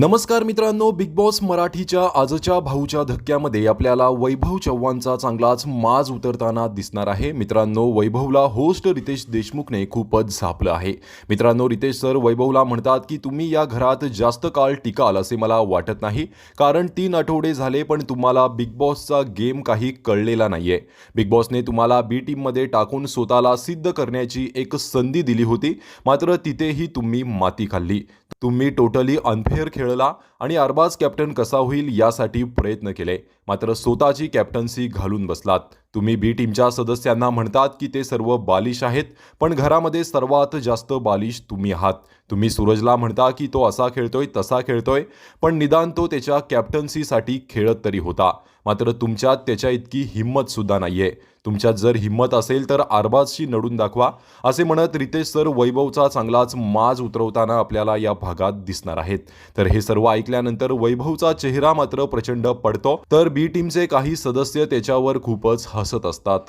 नमस्कार मित्रांनो big boss मराठीच्या आजच्या भाऊच्या धक्क्यामध्ये आपल्याला वैभव चव्हाणचा चांगलाच माज उतरताना दिसणार आहे. मित्रांनो वैभवला होस्ट रितेश देशमुखने खूपच झापलं आहे. मित्रांनो रितेश सर वैभवला म्हणतात की तुम्ही या घरात जास्त काळ टिकाल असे मला वाटत नाही. कारण तीन आठवडे झाले पण तुम्हाला बिग बॉसचा गेम काही कळलेला नाहीये. बिग बॉसने तुम्हाला बी टीममध्ये टाकून स्वतःला सिद्ध करण्याची एक संधी दिली होती. मात्र तिथेही तुम्ही माती खाल्ली. तुम्ही टोटली अनफेअर खेळला आणि अरबाज कॅप्टन कसा होईल यासाठी प्रयत्न केले. मात्र स्वतःची कॅप्टन्सी घालून बसलात. तुम्ही बी टीमच्या सदस्यांना म्हणतात की ते सर्व बालिश आहेत पण घरामध्ये सर्वात जास्त बालिश तुम्ही आहात. तुम्ही सूरजला म्हणता की तो असा खेळतोय तसा खेळतोय पण निदान तो त्याच्या कॅप्टन्सीसाठी खेळत तरी होता. मात्र तुमच्यात त्याच्या इतकी हिंमत सुद्धा नाहीये. तुमच्यात जर हिंमत असेल तर आरबाजशी नडून दाखवा असे म्हणत रितेश सर वैभवचा चांगलाच माज उतरवताना आपल्याला या भागात दिसणार आहेत. तर हे सर्व ऐकल्यानंतर वैभवचा चेहरा मात्र प्रचंड पडतो. तर बी टीमचे काही सदस्य त्याच्यावर खूपच हसत असतात.